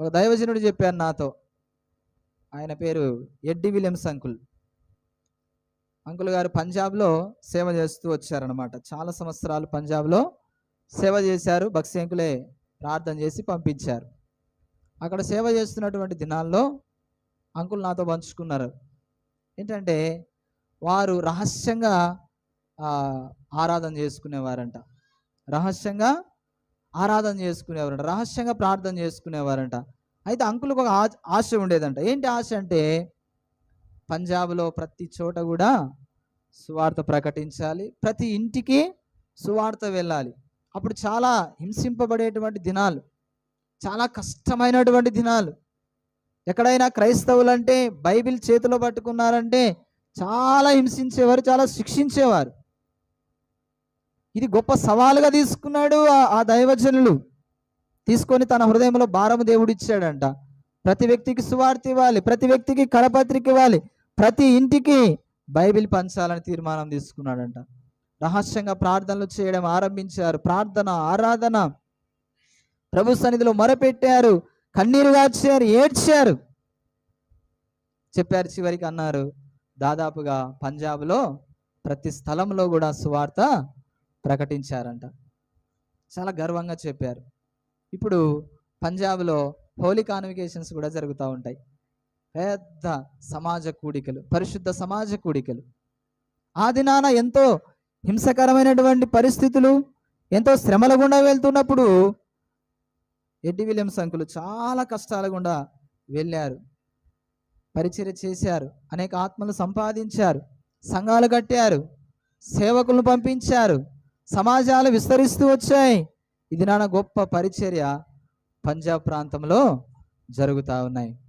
ఒక దైవజనుడు చెప్పారు నాతో. ఆయన పేరు ఎడ్డి విలియమ్స్ అంకుల్. అంకుల్ గారు పంజాబ్లో సేవ చేస్తూ వచ్చారనమాట చాలా సంవత్సరాలు పంజాబ్లో సేవ చేశారు బక్సి అంకులే ప్రార్థన చేసి పంపించారు. అక్కడ సేవ చేస్తున్నటువంటి దినాల్లో అంకుల్ నాతో పంచుకున్నారు. ఏంటంటే వారు రహస్యంగా ఆరాధన చేసుకునేవారంట. రహస్యంగా ఆరాధన చేసుకునేవారంట రహస్యంగా ప్రార్థన చేసుకునేవారంట. అయితే అంకుల్కి ఒక ఆ- ఆశ ఉండేదంట. ఏంటి ఆశ అంటే పంజాబ్లో ప్రతి చోట కూడా సువార్త ప్రకటించాలి ప్రతి ఇంటికి సువార్త వెళ్ళాలి. అప్పుడు చాలా హింసింపబడేటువంటి దినాలు చాలా కష్టమైనటువంటి దినాలు. ఎక్కడైనా క్రైస్తవులు అంటే బైబిల్ చేతిలో పట్టుకున్నారంటే చాలా హింసించేవారు చాలా శిక్షించేవారు. ఇది గొప్ప సవాలుగా తీసుకున్నాడు ఆ- దైవజనులు. తీసుకొని తన హృదయంలో భారం దేవుడు ఇచ్చాడంట ప్రతి వ్యక్తికి సువార్త ఇవ్వాలి ప్రతి వ్యక్తికి కరపత్రిక ఇవ్వాలి ప్రతి ఇంటికి బైబిల్ పంచాలని తీర్మానం తీసుకున్నాడంట. రహస్యంగా ప్రార్థనలు చేయడం ఆరంభించారు. ప్రార్థన ఆరాధన. ప్రభు సన్నిధిలో మొరపెట్టారు. కన్నీరు కాచారు ఏడ్చారు. చెప్పారు చివరికి అన్నారు దాదాపుగా పంజాబ్లో ప్రతి స్థలంలో కూడా సువార్త ప్రకటించారంట. చాలా గర్వంగా చెప్పారు. ఇప్పుడు పంజాబ్లో హోలీ కాన్వికేషన్స్ కూడా జరుగుతూ ఉంటాయి. పెద్ద సమాజ కూడికలు పరిశుద్ధ సమాజ కూడికలు. ఆ దినాన ఎంతో హింసకరమైనటువంటి పరిస్థితులు ఎంతో శ్రమల గుండా వెళ్తున్నప్పుడు ఎడ్డి విలియమ్స్ అంకులు చాలా కష్టాల గుండా వెళ్ళారు. పరిచర్య చేశారు. అనేక ఆత్మలు సంపాదించారు. సంఘాలు కట్టారు. సేవకులను పంపించారు. సమాజాలు విస్తరిస్తూ వచ్చాయి. ఇది నాన్న గొప్ప పరిచర్య పంజాబ్ ప్రాంతంలో జరుగుతూ ఉన్నాయి.